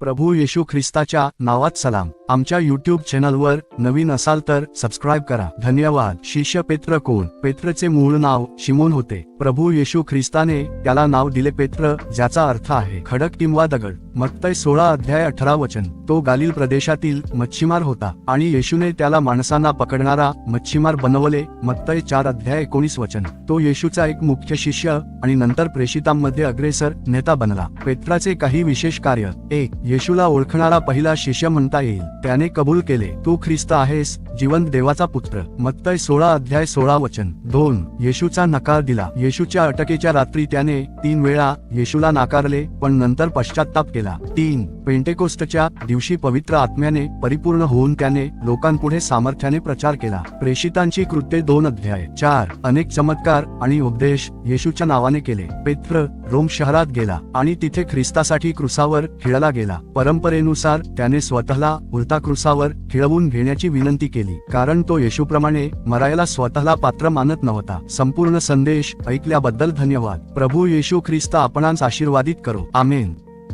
प्रभू येशू ख्रिस्ताच्या नावात सलाम. आमच्या यूट्यूब चॅनलवर नवीन असाल तर सबस्क्राईब करा. धन्यवाद. शिष्य पेत्र कोण? पेत्रचे मूळ नाव शिमोन होते. प्रभू येशू ख्रिस्ताने त्याला नाव दिले पेत्र ज्याचा अर्थ आहे खडक किंवा दगड. मत्तय सोळा अध्याय अठरा वचन. तो गालिल प्रदेशातील मच्छीमार होता आणि येशूने त्याला माणसांना पकडणारा मच्छीमार बनवले. मत्तय चार अध्याय एकोणीस वचन. तो येशूचा एक मुख्य शिष्य आणि नंतर प्रेषितांमध्ये अग्रेसर नेता बनला. पेत्राचे काही विशेष कार्य. एक येशूला ओळखणारा पहिला शिष्य म्हणता येईल. त्याने कबूल केले तू ख्रिस्त आहेस जिवंत देवाचा पुत्र. मत्तय सोळा अध्याय सोळा वचन. दोन. येशूचा नकार दिला. येशूच्या अटकेच्या रात्री त्याने तीन वेळा येशूला नाकारले पण नंतर पश्चाताप केला. तीन. पेंटेकोस्टच्या दिवशी पवित्र आत्म्याने परिपूर्ण होऊन त्याने लोकांपुढे सामर्थ्याने प्रचार केला. प्रेषितांची कृत्ये दोन अध्याय. चार. अनेक चमत्कार आणि उपदेश येशूच्या नावाने केले. पेत्र रोम शहरात गेला आणि तिथे ख्रिस्तासाठी क्रुसावर खिळला गेला. परंपरेनुसार त्याने स्वतःला उलटा क्रुसावर खिळवून घेण्याची विनंती केली. केली कारण तो येशूप्रमाणे मरायला स्वतःला पात्र मानत नव्हता. संपूर्ण संदेश ऐकल्याबद्दल धन्यवाद. प्रभू येशू ख्रिस्त आपणांस आशीर्वादित करो. आमेन.